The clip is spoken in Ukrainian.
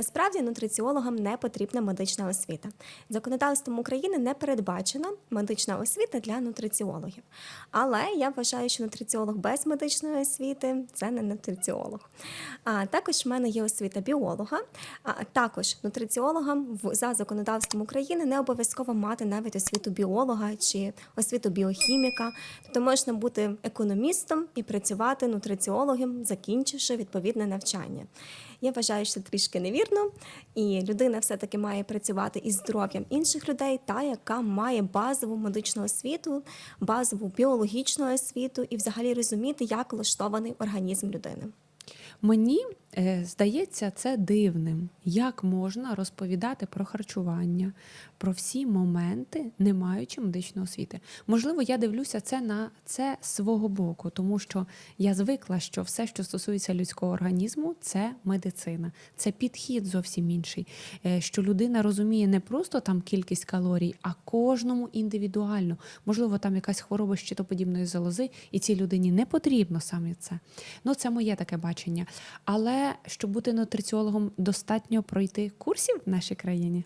Насправді нутриціологам не потрібна медична освіта. Законодавством України не передбачена медична освіта для нутриціологів. Але я вважаю, що нутриціолог без медичної освіти це не нутриціолог. А також в мене є освіта біолога. А також нутриціологам за законодавством України не обов'язково мати навіть освіту біолога чи освіту біохіміка. Тобто можна бути економістом і працювати нутриціологом, закінчивши відповідне навчання. Я вважаю, що це трішки невірно, і людина все-таки має працювати із здоров'ям інших людей, та яка має базову медичну освіту, базову біологічну освіту і взагалі розуміти, як влаштований організм людини. Мені е, здається це дивним, як можна розповідати про харчування, про всі моменти, не маючи медичної освіти. Можливо, я дивлюся це на це свого боку, тому що я звикла, що все, що стосується людського організму, це медицина, це підхід зовсім інший. Е, Що людина розуміє не просто там кількість калорій, а кожному індивідуально. Можливо, там якась хвороба щитоподібної залози, і цій людині не потрібно саме це. Ну, це моє таке бачення. Але щоб бути нутриціологом, достатньо пройти курсів в нашій країні.